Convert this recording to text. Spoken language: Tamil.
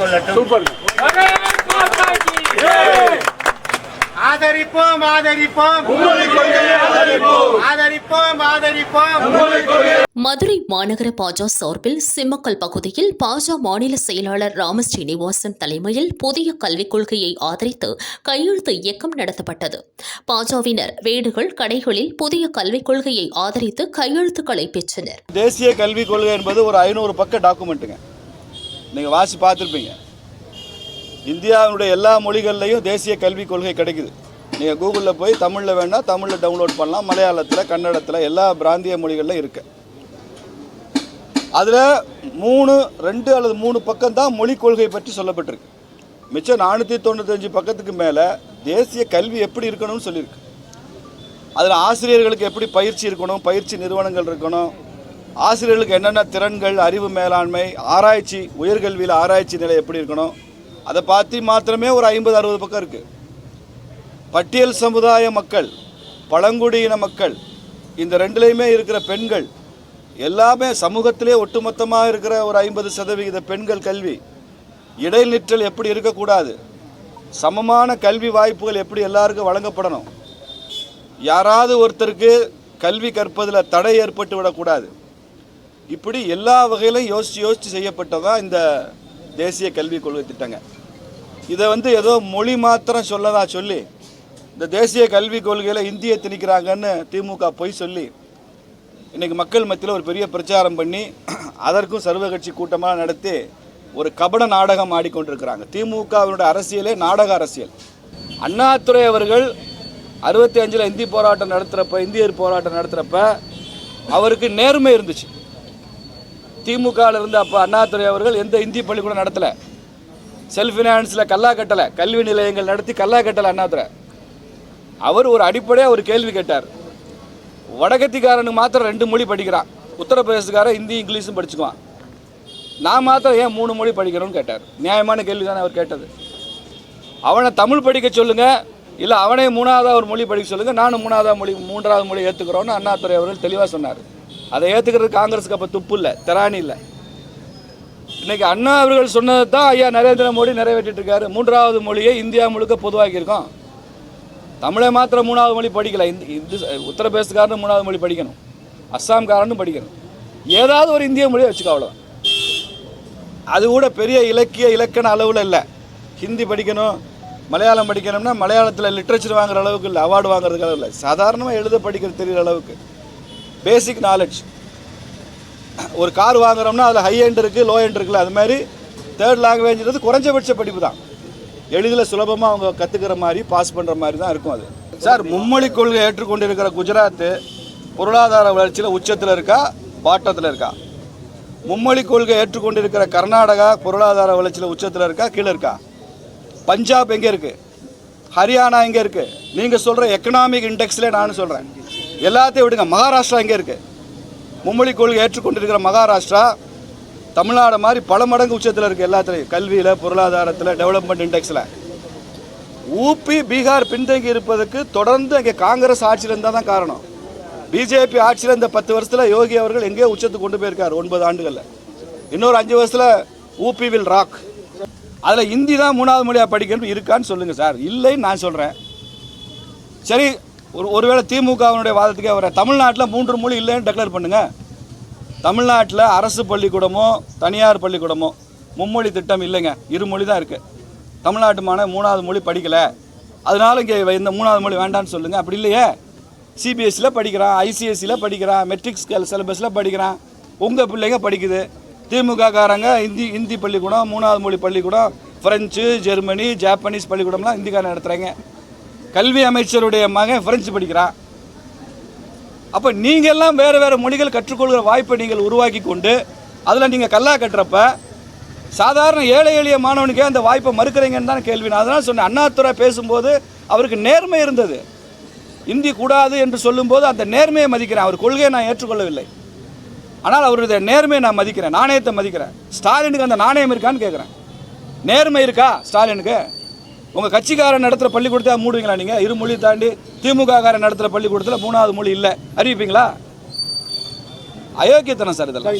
கொள்ளட்டும். சூப்பர். ஆதரிப்போம் ஆதரிப்போம். ஆதரிப்போம். ஆதரிப்போம் மதுரை மாநகர பாஜ சார்பில் சிம்மக்கல் பகுதியில் பாஜ மாநில செயலாளர் ராம ஸ்ரீனிவாசன் தலைமையில் புதிய கல்விக் கொள்கையை ஆதரித்து கையெழுத்து இயக்கம் நடத்தப்பட்டது. பாஜவினர் வீடுகள் கடைகளில் புதிய கல்விக் கொள்கையை ஆதரித்து கையெழுத்துக்களை பெற்றனர். தேசிய கல்விக் கொள்கை என்பது ஒரு ஐநூறு பக்க டாக்குமெண்ட்டுங்க. நீங்கள் வாசி பார்த்துருப்பீங்க. இந்தியாவினுடைய எல்லா மொழிகள்லையும் தேசிய கல்விக் கொள்கை கிடைக்குது. நீங்கள் கூகுளில் போய் தமிழில் வேணால் தமிழில் டவுன்லோட் பண்ணலாம். மலையாளத்தில் கன்னடத்தில் எல்லா பிராந்திய மொழிகளில் இருக்கு. அதில் மூணு ரெண்டு அல்லது மூணு பக்கம் தான் மொழிக் கொள்கை பற்றி சொல்லப்பட்டிருக்கு. மிச்சம் நானூற்றி தொண்ணூத்தஞ்சு பக்கத்துக்கு மேலே தேசிய கல்வி எப்படி இருக்கணும்னு சொல்லியிருக்கு. அதில் ஆசிரியர்களுக்கு எப்படி பயிற்சி இருக்கணும் பயிற்சி நிறுவனங்கள் இருக்கணும் ஆசிரியர்களுக்கு என்னென்ன திறன்கள் அறிவு மேலாண்மை ஆராய்ச்சி உயர்கல்வியில் ஆராய்ச்சி நிலை எப்படி இருக்கணும்? அதை பார்த்து மாத்திரமே ஒரு ஐம்பது அறுபது பக்கம் இருக்குது பட்டியல் சமுதாய மக்கள் பழங்குடியின மக்கள் இந்த ரெண்டுலேயுமே இருக்கிற பெண்கள் எல்லாமே சமூகத்திலே ஒட்டுமொத்தமாக இருக்கிற ஒரு ஐம்பது சதவிகித பெண்கள் கல்வி. இடைநிற்றல் எப்படி இருக்கக்கூடாது? சமமான கல்வி வாய்ப்புகள் எப்படி எல்லாருக்கும் வழங்கப்படணும்? யாராவது ஒருத்தருக்கு கல்வி கற்பதில் தடை ஏற்பட்டு விடக்கூடாது. இப்படி எல்லா வகையிலும் யோசித்து யோசித்து செய்யப்பட்டதான் இந்த தேசிய கல்விக் கொள்கை திட்டங்க. இதை வந்து ஏதோ மொழி மாத்திரம் சொல்லதா சொல்லி இந்த தேசிய கல்விக் கொள்கையில் இந்தியை திணிக்கிறாங்கன்னு திமுக பொய் சொல்லி இன்றைக்கி மக்கள் மத்தியில் ஒரு பெரிய பிரச்சாரம் பண்ணி அதற்கும் சர்வகட்சி கூட்டமாக நடத்தி ஒரு கபட நாடகம் ஆடிக்கொண்டிருக்கிறாங்க. திமுகவினுடைய அரசியலே நாடக அரசியல். அண்ணாதுரை அவர்கள் அறுபத்தி அஞ்சில் இந்தி போராட்டம் நடத்துகிறப்ப இந்தியர் போராட்டம் நடத்துகிறப்ப அவருக்கு நேர்மை இருந்துச்சு. திமுகவில் இருந்த அப்போ அண்ணாதுரை அவர்கள் எந்த இந்தி பள்ளிக்கூடம் நடத்தலை. செல்ஃப் ஃபினான்ஸில் கல்லா கட்டலை கல்வி நிலையங்கள் நடத்தி கல்லா கட்டலை அண்ணாதுரை. அவர் ஒரு அடிப்படையாக ஒரு கேள்வி கேட்டார். வடகத்திக்காரனுக்கு மாத்திரம் ரெண்டு மொழி படிக்கிறான். உத்தரப்பிரதேசக்காரன் ஹிந்தி இங்கிலீஷும் படிச்சுக்குவான். நான் மாத்திரம் ஏன் மூணு மொழி படிக்கிறோன்னு கேட்டார். நியாயமான கேள்வி தானே அவர் கேட்டது. அவனை தமிழ் படிக்க சொல்லுங்கள் இல்லை அவனே மூணாவதாக ஒரு மொழி படிக்க சொல்லுங்க நானும் மூணாவதாக மொழி மூன்றாவது மொழி ஏற்றுக்கிறோன்னு அண்ணாதுரை அவர்கள் தெளிவாக சொன்னார். அதை ஏற்றுக்கிறது காங்கிரஸுக்கு அப்போ துப்பு இல்லை திராணி இல்லை. இன்னைக்கு அண்ணா அவர்கள் சொன்னதை தான் ஐயா நரேந்திர மோடி நிறைவேற்றிட்டு இருக்காரு. மூன்றாவது மொழியை இந்தியா முழுக்க பொதுவாக்கியிருக்கோம் தமிழை மாத்திரம் மூணாவது மொழி படிக்கல. இந்த இந்து உத்தரப்பிரதேசக்காரனும் மூணாவது மொழி படிக்கணும். அஸ்ஸாம்காரனும் படிக்கணும். ஏதாவது ஒரு இந்திய மொழியை வச்சுக்கோ அவ்வளோ அது கூட பெரிய இலக்கிய இலக்கண அளவில் இல்லை. ஹிந்தி படிக்கணும் மலையாளம் படிக்கணும்னா மலையாளத்தில் லிட்ரேச்சர் வாங்குற அளவுக்கு இல்லை அவார்டு வாங்குறதுக்கு அளவு இல்லை. சாதாரணமாக எழுத படிக்கிறது தெரிகிற அளவுக்கு. பேசிக் நாலேஜ் ஒரு கார் வாங்குறோம்னா அதில் ஹை எண்ட் இருக்குது லோ எண்ட் இருக்குல்ல அது மாதிரி தேர்ட் லாங்குவேஜ்ன்றது குறைஞ்சபட்ச படிப்பு தான். எளிதில் சுலபமாக அவங்க கற்றுக்கிற மாதிரி பாஸ் பண்ணுற மாதிரி தான் இருக்கும் அது. சார் மும்மொழி கொள்கை ஏற்றுக்கொண்டிருக்கிற குஜராத்து பொருளாதார வளர்ச்சியில் உச்சத்தில் இருக்கா பாட்டத்தில் இருக்கா? மும்மொழி கொள்கை ஏற்றுக்கொண்டிருக்கிற கர்நாடகா பொருளாதார வளர்ச்சியில் உச்சத்தில் இருக்கா கீழே இருக்கா? பஞ்சாப் எங்கே இருக்குது ஹரியானா எங்கே இருக்குது நீங்கள் சொல்கிற எக்கனாமிக் இண்டெக்ஸில் நான் சொல்கிறேன் எல்லாத்தையும் விடுங்க. மகாராஷ்டிரா எங்கே இருக்குது மும்மொழி கொள்கை ஏற்றுக்கொண்டிருக்கிற மகாராஷ்டிரா தமிழ்நாடு மாதிரி பல மடங்கு உச்சத்தில் இருக்குது எல்லாத்துலேயும். கல்வியில் பொருளாதாரத்தில் டெவலப்மெண்ட் இண்டெக்ஸில் ஊபி பீகார் பின்தங்கி இருப்பதற்கு தொடர்ந்து அங்கே காங்கிரஸ் ஆட்சியில் இருந்தால் தான் காரணம். பிஜேபி ஆட்சியில் இந்த பத்து வருஷத்தில் யோகி அவர்கள் எங்கேயோ உச்சத்துக்கு கொண்டு போயிருக்கார் ஒன்பது ஆண்டுகளில். இன்னொரு அஞ்சு வருஷத்தில் ஊபி வில் ராக் அதில் ஹிந்தி தான் மூணாவது மொழியாக படிக்கணும் இருக்கான்னு சொல்லுங்கள் சார். இல்லைன்னு நான் சொல்கிறேன் சரி ஒரு ஒருவேளை திமுகவினுடைய வாதத்துக்கே வர தமிழ்நாட்டில் மூன்று மொழி இல்லைன்னு டெக்ளேர் பண்ணுங்க. தமிழ்நாட்டில் அரசு பள்ளிக்கூடமோ தனியார் பள்ளிக்கூடமோ மும்மொழி திட்டம் இல்லைங்க. இருமொழி தான் இருக்குது தமிழ்நாட்டு மாணவன் மூணாவது மொழி படிக்கலை. அதனால இங்கே இந்த மூணாவது மொழி வேண்டான்னு சொல்லுங்கள் அப்படி இல்லையே? சிபிஎஸ்சியில் படிக்கிறான் ஐசிஎஸ்சியில் படிக்கிறான் மெட்ரிக் ஸ்கேல் சிலபஸில் படிக்கிறான். உங்கள் பிள்ளைங்க படிக்குது. திமுக காரங்க ஹிந்தி ஹிந்தி பள்ளிக்கூடம் மூணாவது மொழி பள்ளிக்கூடம் ஃப்ரெஞ்சு ஜெர்மனி ஜாப்பனீஸ் பள்ளிக்கூடம்லாம் ஹிந்திக்காரன் நடத்துகிறாங்க கல்வி அமைச்சருடைய மகன் பிரெஞ்சு படிக்கிறான். அப்போ நீங்கள் எல்லாம் வேறு வேறு மொழிகள் கற்றுக்கொள்கிற வாய்ப்பை நீங்கள் உருவாக்கி கொண்டு அதில் நீங்கள் கல்லா கட்டுறப்ப சாதாரண ஏழை எளிய மாணவனுக்கே அந்த வாய்ப்பை மறுக்கிறீங்கன்னு தான் கேள்வி. நான் அதனால் சொன்னேன் அண்ணாத்துறை பேசும்போது அவருக்கு நேர்மை இருந்தது. இந்தி கூடாது என்று சொல்லும்போது அந்த நேர்மையை மதிக்கிறேன். அவர் கொள்கையை நான் ஏற்றுக்கொள்ளவில்லை. ஆனால் அவருடைய நேர்மையை நான் மதிக்கிறேன். நாணயத்தை மதிக்கிறேன். ஸ்டாலினுக்கு அந்த நாணயம் இருக்கான்னு கேட்குறேன் நேர்மை இருக்கா ஸ்டாலினுக்கு? உங்கள் கட்சிக்காரன் நடத்துகிற பள்ளிக்கூடத்தை மூடுவீங்களா நீங்கள் இரு மொழி தாண்டி திமுக காரன் நடத்துகிற பள்ளிக்கூடத்தில் மூணாவது மொழி இல்லை. அறிவிப்பீங்களா? அயோக்கியத்தனம் சார் இதெல்லாம்.